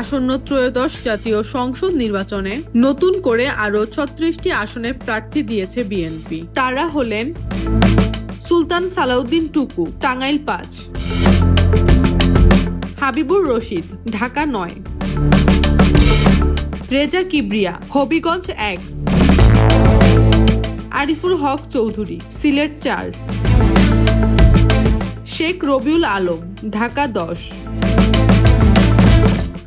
আসন্ন ত্রয়োদশ জাতীয় সংসদ নির্বাচনে নতুন করে আরও ছত্রিশটি আসনে প্রার্থী দিয়েছে বিএনপি। তারা হলেন সুলতান সালাউদ্দিন টুকু, টাঙ্গাইল পাঁচ, হাবিবুর রশিদ, ঢাকা নয়, রেজা কিবরিয়া, হবিগঞ্জ এক, আরিফুল হক চৌধুরী, সিলেট চার, শেখ রবিউল আলম, ঢাকা দশ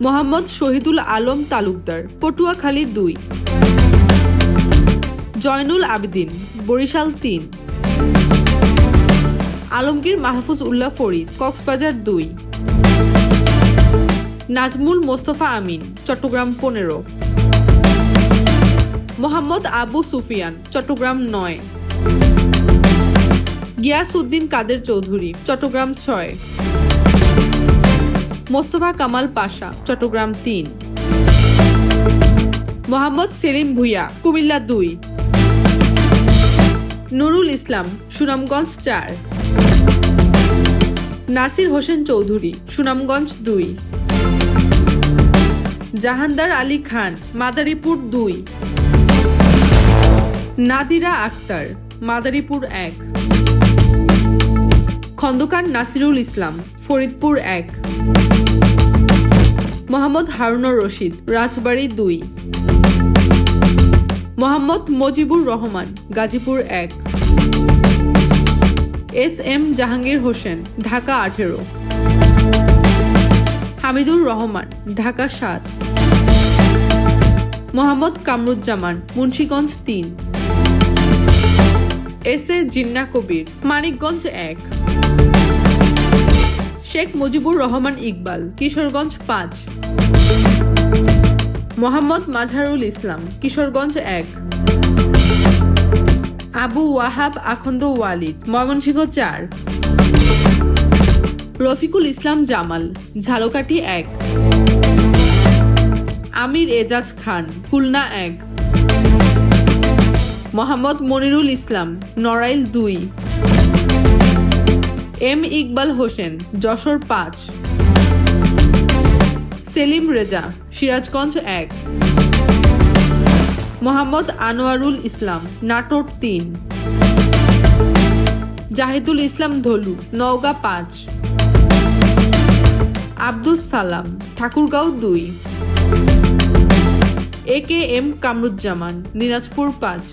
মোহাম্মদ শহীদুল আলম তালুকদার, পটুয়াখালী দুই। জয়নুল আবেদিন, বরিশাল তিন। আলমগীর মাহফুজ উল্লাহ ফরিদ, কক্সবাজার দুই। নাজমুল মোস্তফা আমিন, চট্টগ্রাম পনেরো। মোহাম্মদ আবু সুফিয়ান, চট্টগ্রাম নয়। গিয়াসউদ্দিন কাদের চৌধুরী, চট্টগ্রাম ছয়। মোস্তফা কামাল পাশা, চট্টগ্রাম তিন। মোহাম্মদ সেলিম ভুইয়া, কুমিল্লা দুই। নুরুল ইসলাম, সুনামগঞ্জ চার। নাসির হোসেন চৌধুরী, সুনামগঞ্জ দুই। জাহানদার আলী খান, মাদারীপুর দুই। নাদিরা আক্তার, মাদারীপুর এক। খন্দকার নাসিরুল ইসলাম, ফরিদপুর এক। মোহাম্মদ হারুনুর রশিদ, রাজবাড়ী দুই। মোহাম্মদ মজিবুর রহমান, গাজীপুর এক। এস এম জাহাঙ্গীর হোসেন, ঢাকা আঠেরো। হামিদুর রহমান, ঢাকা সাত। মোহাম্মদ কামরুজ্জামান, মুন্সীগঞ্জ তিন। এস এ জিন্না কবির, মানিকগঞ্জ এক। শেখ মুজিবুর রহমান ইকবাল, কিশোরগঞ্জ পাঁচ। মোহাম্মদ মাঝারুল ইসলাম, কিশোরগঞ্জ এক। আবু ওয়াহাব আখন্দ ওয়ালিদ, ময়মনসিংহ চার। রফিকুল ইসলাম জামাল, ঝালকাঠি এক। আমির এজাজ খান, খুলনা এক। মোহাম্মদ মনিরুল ইসলাম, নড়াইল দুই। এম ইকবাল হোসেন, যশোর পাঁচ। সেলিম রেজা, সিরাজগঞ্জ এক। মোহাম্মদ আনোয়ারুল ইসলাম, নাটোর তিন। জাহিদুল ইসলাম ধলু, নওগাঁ পাঁচ। আব্দুস সালাম, ঠাকুরগাঁও দুই। A K M Kamruzzaman, Dinajpur পাঁচ।